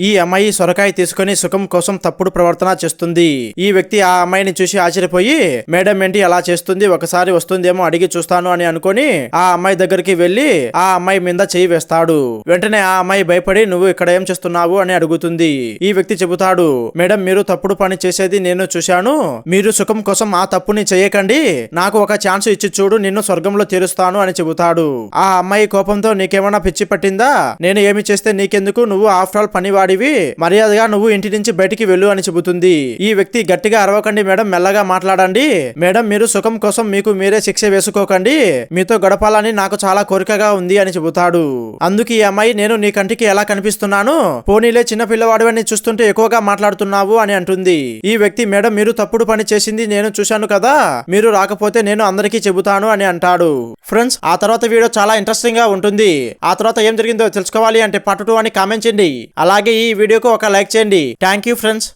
ఈ అమ్మాయి సొరకాయ తీసుకుని సుఖం కోసం తప్పుడు ప్రవర్తన చేస్తుంది. ఈ వ్యక్తి ఆ అమ్మాయిని చూసి ఆశ్చర్యపోయి మేడం ఏంటి అలా చేస్తుంది? ఒకసారి వస్తుందేమో అడిగి చూస్తాను అని అనుకొని ఆ అమ్మాయి దగ్గరికి వెళ్ళి ఆ అమ్మాయి మీద చేయి వేస్తాడు. వెంటనే ఆ అమ్మాయి భయపడి నువ్వు ఇక్కడ ఏం చేస్తున్నావు? అని అడుగుతుంది. ఈ వ్యక్తి చెబుతాడు మేడం మీరు తప్పుడు పని చేసేది నేను చూశాను. మీరు సుఖం కోసం ఆ తప్పుని చేయకండి. నాకు ఒక ఛాన్స్ ఇచ్చి చూడు నిన్ను స్వర్గంలో తీరుస్తాను అని చెబుతాడు. ఆ అమ్మాయి కోపంతో నీకేమైనా పిచ్చి పట్టిందా? నేను ఏమి చేస్తే నీకెందుకు? నువ్వు ఆఫ్టర్ ఆల్ పనివాడివి మర్యాదగా నువ్వు ఇంటి నుంచి బయటికి వెళ్ళు అని చెబుతుంది. ఈ వ్యక్తి గట్టిగా అరవకండి మేడం మెల్లగా మాట్లాడండి. మేడం మీరు సుఖం కోసం మీకు మీరే శిక్ష వేసుకోకండి. మీతో గడపాలని నాకు చాలా కోరికగా ఉంది అని చెబుతాడు. అందుకు ఈ అమ్మాయి నేను నీ కంటికి ఎలా కనిపిస్తున్నాను? పోనీలే చిన్న పిల్లవాడివని చూస్తుంటే ఎక్కువగా మాట్లాడుతున్నావు అని అంటుంది. ఈ వ్యక్తి మేడం మీరు తప్పుడు పని చేసింది నేను చూశాను కదా. మీరు రాకపోతే నేను అందరికీ చెబుతాను అని అంటాడు. ఫ్రెండ్స్ ఆ తర్వాత వీడియో చాలా ఇంట్రెస్టింగ్గా ఉంటుంది. ఆ తర్వాత ఏం జరిగిందో తెలుసుకోవాలి అంటే పార్ట్ టూ అని కామెంట్ చేయండి. అలాగే ఈ వీడియోకు ఒక లైక్ చేయండి. Thank you friends